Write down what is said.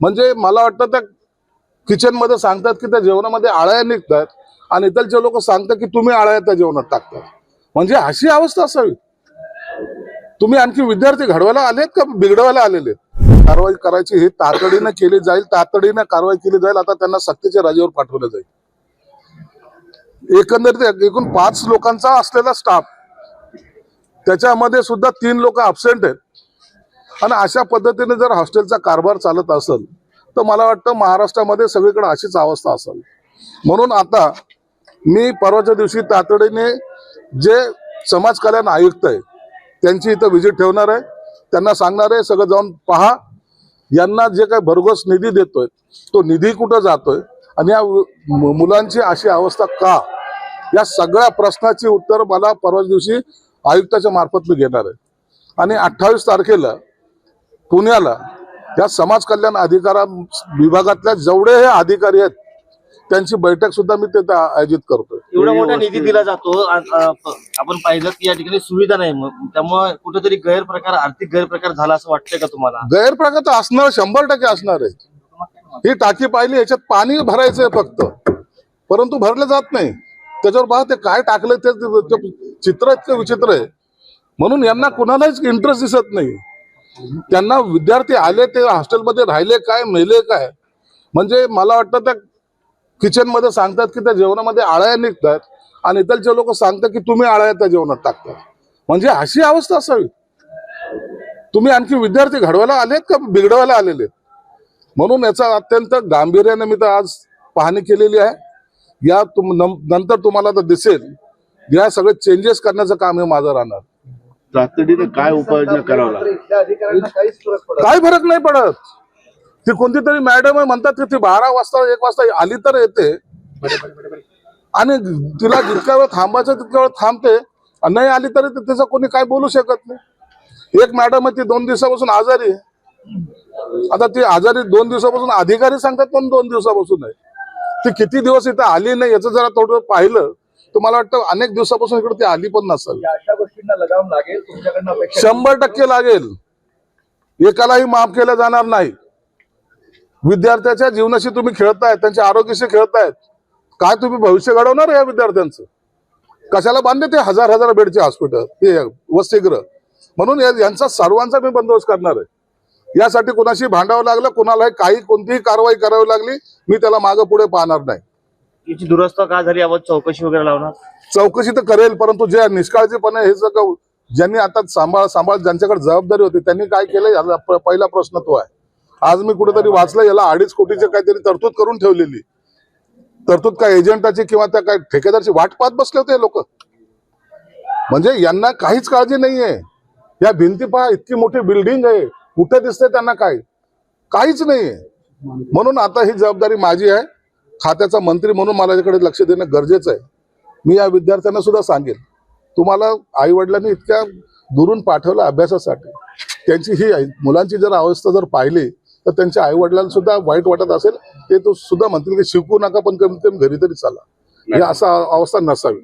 म्हणजे मला वाटतं त्या किचनमध्ये सांगतात की त्या जेवणामध्ये आळ्या निघतात आणि इथलचे लोक सांगतात की तुम्ही आळ्या त्या जेवणात टाकतात म्हणजे अशी अवस्था असावी. तुम्ही आणखी विद्यार्थी घडवायला आलेत का बिघडवायला आलेले? कारवाई करायची ही तातडीनं केली जाईल तातडीनं कारवाई केली जाईल आता त्यांना सक्तीच्या राजेवर पाठवलं जाईल. एकंदरीत एकूण पाच लोकांचा असलेला स्टाफ त्याच्यामध्ये सुद्धा तीन लोक अबसेंट आहेत. आणि अशा पद्धतीने जर हॉस्टेलचा कारभार चालत असेल तर मला वाटतं महाराष्ट्रामध्ये सगळीकडे अशीच अवस्था असेल. म्हणून आता मी परवाच्या दिवशी तातडीने जे समाज कल्याण आयुक्त आहे त्यांची इथं व्हिजिट ठेवणार आहे. त्यांना सांगणार आहे सगळं जाऊन पहा. यांना जे काही भरघोस निधी देतोय तो निधी कुठं जातोय आणि या मुलांची अशी अवस्था का? या सगळ्या प्रश्नाची उत्तर मला परवाच्या दिवशी आयुक्ताच्या मार्फत मी घेणार आहे. आणि अठ्ठावीस तारखेला पुण्याला या समाज कल्याण अधिकारा विभागातल्या जेवढे हे अधिकारी आहेत त्यांची बैठक सुद्धा मी तिथे आयोजित करतोय. एवढा मोठा निधी दिला जातो आपण पाहिलं की या ठिकाणी सुविधा नाही मग त्यामुळे कुठेतरी गैरप्रकार आर्थिक गैरप्रकार झाला असं वाटतंय का तुम्हाला? गैरप्रकार तर असणार शंभर टक्के असणार आहे. ही टाकी पाहिली याच्यात पाणी भरायचंय फक्त. परंतु भरलं जात नाही. त्याच्यावर पहा ते काय टाकलं ते ते- ते चित्र इतकं विचित्र आहे. म्हणून यांना कुणालाच इंटरेस्ट दिसत नाही. त्यांना विद्यार्थी आले ते हॉस्टेलमध्ये राहिले काय मेले काय? म्हणजे मला वाटतं त्या किचनमध्ये सांगतात की त्या जेवणामध्ये आळ्या निघतात आणि इथलचे लोक सांगतात की तुम्ही आळ्या त्या जेवणात टाकतात म्हणजे अशी अवस्था असावी. तुम्ही आणखी विद्यार्थी घडवायला आलेत का बिघडवायला आलेले आहेत? म्हणून याचा अत्यंत गांभीर्याने मी तर आज पाहणी केलेली आहे. या तुम नंतर तुम्हाला तर दिसेल. या सगळे चेंजेस करण्याचं काम हे माझं राहणार. तातडीने काय उपाययोजना करावं लागेल? काय फरक नाही पडत. ती कोणती तरी मॅडम आहे म्हणतात की ती बारा वाजता एक वाजता आली तर येते. आणि तिला जितक्या वेळ थांबायचं तितक्या वेळ थांबते. आणि नाही आली तरी ती- तिचं कोणी काय बोलू शकत नाही. एक मॅडम आहे ती दोन दिवसापासून आजारी आहे. आता ती आजारी दोन दिवसापासून अधिकारी सांगतात पण दोन दिवसापासून आहे ती किती दिवस इथं आली नाही याचं जरा थोडं पाहिलं. तर मला वाटतं अनेक दिवसापासून इकडे ती आली पण नसेल. अशा गोष्टींना लगाम लागेल तुमच्याकडनं अपेक्षा शंभर टक्के लागेल. एकालाही माफ केलं जाणार नाही. विद्यार्थ्याच्या जीवनाशी तुम्ही खेळताय त्यांच्या आरोग्याशी खेळतायत काय तुम्ही भविष्य घडवणार या विद्यार्थ्यांचं? कशाला बांधले ते हजार हजार बेडचे हॉस्पिटल ते वसतिगृह? म्हणून यांचा सर्वांचा मी बंदोबस्त करणार आहे. यासाठी कुणाशी भांडावं लागलं कुणालाही काही कोणतीही कारवाई करावी लागली मी त्याला मागं पुढे पाहणार नाही. याची दुरस्ता का झाली? याबाबत चौकशी वगैरे लावणार? चौकशी तर करेल परंतु जे निष्काळजीपणे हे सगळं ज्यांनी आता सांभाळ सांभाळ ज्यांच्याकडे जबाबदारी होती त्यांनी काय केलं याला पहिला प्रश्न तो आहे. आज मी कुठेतरी वाचलं याला अडीच कोटीचे काहीतरी तरतूद करून ठेवलेली. तरतूद काय एजंटाची किंवा त्या काय ठेकेदारची वाट पाहत बसले होते लोक. म्हणजे यांना काहीच काळजी नाहीये. या भिंती पहा इतकी मोठी बिल्डिंग आहे. कुठे दिसते त्यांना काय? काहीच नाहीये. म्हणून आता ही जबाबदारी माझी आहे. खात्याचा मंत्री म्हणून मला याकडे लक्ष देणं गरजेचं आहे. मी या विद्यार्थ्यांना सुद्धा सांगेन तुम्हाला आई वडिलांनी इतक्या दुरून पाठवलं अभ्यासासाठी. त्यांची ही मुलांची जर अवस्था जर पाहिली तर त्यांच्या आई वडिलांना सुद्धा वाईट वाटत असेल ते तो सुद्धा म्हणतील की शिकू नका पण कमीत कमी घरी तरी चाला. ही असा अवस्था नसावी.